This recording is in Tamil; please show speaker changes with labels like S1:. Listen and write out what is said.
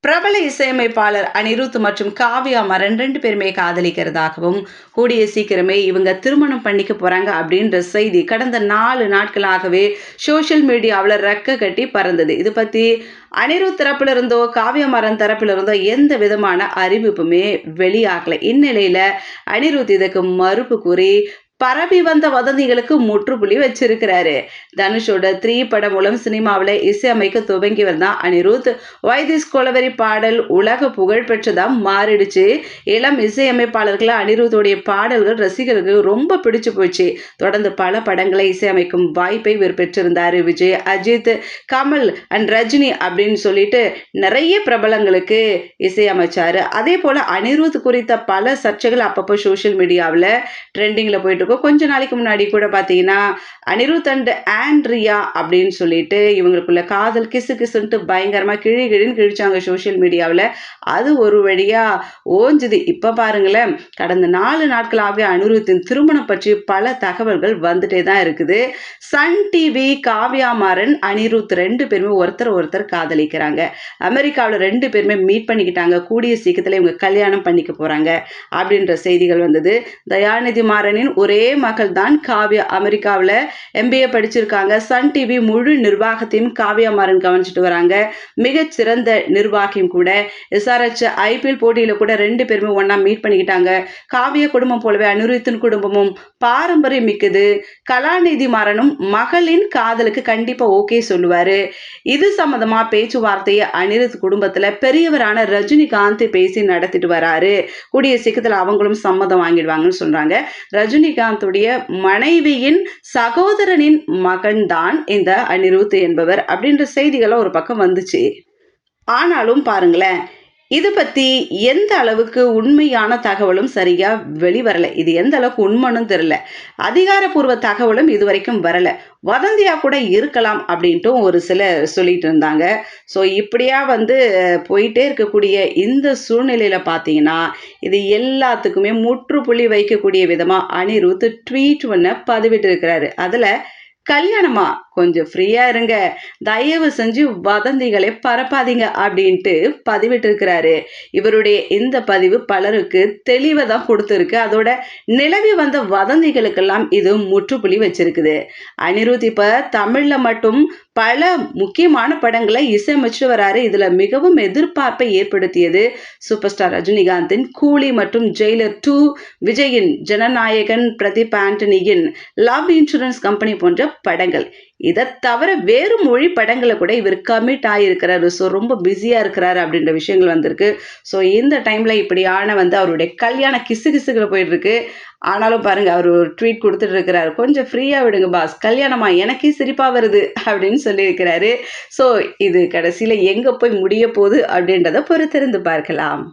S1: பிரபல இசையமைப்பாளர் அனிருத் மற்றும் காவ்யா மரன் ரெண்டு பேருமே காதலிக்கிறதாகவும் கூடிய சீக்கிரமே இவங்க திருமணம் பண்ணிக்க போறாங்க அப்படின்ற செய்தி கடந்த நாலு நாட்களாகவே சோஷியல் மீடியாவில் ரெக்க கட்டி பறந்தது. இது பத்தி அனிருத் தரப்பில் இருந்தோ காவிய மரன் தரப்பில் இருந்தோ எந்த விதமான அறிவிப்புமே வெளியாகலை. இந்நிலையில அனிருத் இதுக்கு மறுப்பு கூறி பரவி வந்த வதந்திகளுக்கு முற்றுப்புள்ளி வச்சிருக்கிறாரு. தனுஷோட த்ரீ படம் மூலம் சினிமாவில் இசையமைக்க துவங்கி வந்தான் அனிருத் வைதிஸ் கொலவரி பாடல் உலக புகழ் பெற்றதா மாறிடுச்சு. இளம் இசையமைப்பாளர்கள் அனிருத்தோடைய பாடல்கள் ரசிகர்களுக்கு ரொம்ப பிடிச்சு போச்சு. தொடர்ந்து பல படங்களை இசையமைக்கும் வாய்ப்பை இவர் பெற்றிருந்தார். விஜய் அஜித் கமல் அண்ட் ரஜினி அப்படின்னு சொல்லிட்டு நிறைய பிரபலங்களுக்கு இசையமைச்சாரு அதே போல அனிருத் குறித்த பல சர்ச்சைகள் அப்பப்போ சோஷியல் மீடியாவில் ட்ரெண்டிங்கில் போயிட்டு இருக்கும் கொஞ்ச நாளைக்கு முன்னாடி கூட பார்த்தீங்கன்னா அனிருத் அண்ட் ஆண்ட்ரியா அப்படின்னு சொல்லிட்டு இவங்களுக்குள்ள காதல் கிசு கிசுன்ட்டு பயங்கரமாக கிழி கிழின்னு கிழிச்சாங்க சோஷியல் மீடியாவில் அது ஒரு வழியாக ஓஞ்சுது. இப்போ பாருங்களேன் கடந்த நாலு நாட்களாகவே அனிருத்தின் திருமணம் பற்றி பல தகவல்கள் வந்துட்டே தான் இருக்குது. சன் டிவி காவ்யா மாறன் அனிருத் ரெண்டு பேருமே ஒருத்தர் ஒருத்தர் காதலிக்கிறாங்க. அமெரிக்காவில் ரெண்டு பேருமே மீட் பண்ணிக்கிட்டாங்க. கூடிய சீக்கிரத்தில் இவங்க கல்யாணம் பண்ணிக்க போகிறாங்க அப்படின்ற செய்திகள் வந்தது. தயாநிதி மாறனின் ஒரே மகள் தான் காவ்யா. அமெரிக்காவில் எம்பிஏ படிச்சிருக்காங்க. சன் டிவி முழு நிர்வாகத்தையும் காவ்யா மாறன் கவனிச்சிட்டு வராங்க. மிகச்சிறந்த நிர்வாகியும் கூட. எஸ்ஆர்ஹெச் ஐபிஎல் போட்டியில் கூட ரெண்டு பேருமே ஒன்றா மீட் பண்ணிக்கிட்டாங்க. காவிய குடும்பம் போலவே அனிருத்தின் குடும்பமும் பாரம்பரியம் மிக்கது. கலாநிதி மாறனும் மகளின் காதலுக்கு கண்டிப்பாக ஓகே சொல்லுவார். இது சம்மந்தமாக பேச்சுவார்த்தையை அனிருத் குடும்பத்தில் பெரியவரான ரஜினிகாந்த் பேசி நடத்திட்டு வராரு. கூடிய சீக்கிரத்தில் அவங்களும் சம்மதம் வாங்கிடுவாங்கன்னு சொல்கிறாங்க ரஜினிகாந்துடைய மனைவியின் சகோதரனின் மகன்தான் இந்த அனிருத் என்பவர் அப்படின்ற செய்திகள் ஒரு பக்கம் வந்துச்சு. ஆனாலும் பாருங்களேன் இது பற்றி எந்த அளவுக்கு உண்மையான தகவலும் சரியாக வெளிவரலை? இது எந்த அளவுக்கு உண்மைன்னு தெரில அதிகாரப்பூர்வ தகவலும் இது வரைக்கும் வரலை. வதந்தியாக கூட இருக்கலாம் அப்படின்ட்டும் ஒரு சிலர் சொல்லிட்டு இருந்தாங்க. ஸோ இப்படியா வந்து போயிட்டே இருக்கக்கூடிய இந்த சூழ்நிலையில் பார்த்தீங்கன்னா இது எல்லாத்துக்குமே முற்றுப்புள்ளி வைக்கக்கூடிய விதமாக அனிருத் ட்வீட் ஒன்று பதிவிட்டு இருக்கிறாரு அதில் கல்யாணமா கொஞ்சம் ஃப்ரீயா இருங்க. தயவு செஞ்சு வதந்திகளை பரப்பாதீங்க அப்படின்ட்டு பதிவிட்டிருக்கிறாரு. இவருடைய இந்த பதிவு பலருக்கு தெளிவை தான் கொடுத்துருக்கு. அதோட நிலவி வந்த வதந்திகளுக்கெல்லாம் இது முற்றுப்புள்ளி வச்சிருக்குது. அனிருத் இப்ப தமிழ்ல மட்டும் பல முக்கியமான படங்களை இசையமைச்சு வராரு. இதுல மிகவும் எதிர்பார்ப்பை ஏற்படுத்தியது சூப்பர் ஸ்டார் ரஜினிகாந்தின் கூலி மற்றும் ஜெயிலர் டூ விஜயின் ஜனநாயகன் பிரதீப் ஆண்டனியின் லவ் இன்சூரன்ஸ் கம்பெனி போன்ற படங்கள். இதை தவிர வேறு மொழி படங்களை கூட இவர் கமிட் ஆகியிருக்கிறாரு ஸோ ரொம்ப பிஸியாக இருக்கிறாரு அப்படின்ற விஷயங்கள் வந்திருக்கு. ஸோ இந்த டைமில் இப்படியான வந்து அவருடைய கல்யாண கிசு கிசுகளை போயிட்டுருக்கு. ஆனாலும் பாருங்கள் அவர் ஒரு ட்வீட் கொடுத்துட்டு இருக்கிறாரு. கொஞ்சம் ஃப்ரீயாக விடுங்க பாஸ் கல்யாணமா? எனக்கே சிரிப்பாக வருது. அப்படின்னு சொல்லியிருக்கிறாரு. ஸோ இது கடைசியில் எங்கே போய் முடிய போகுது அப்படின்றத பொறுத்திருந்து பார்க்கலாம்.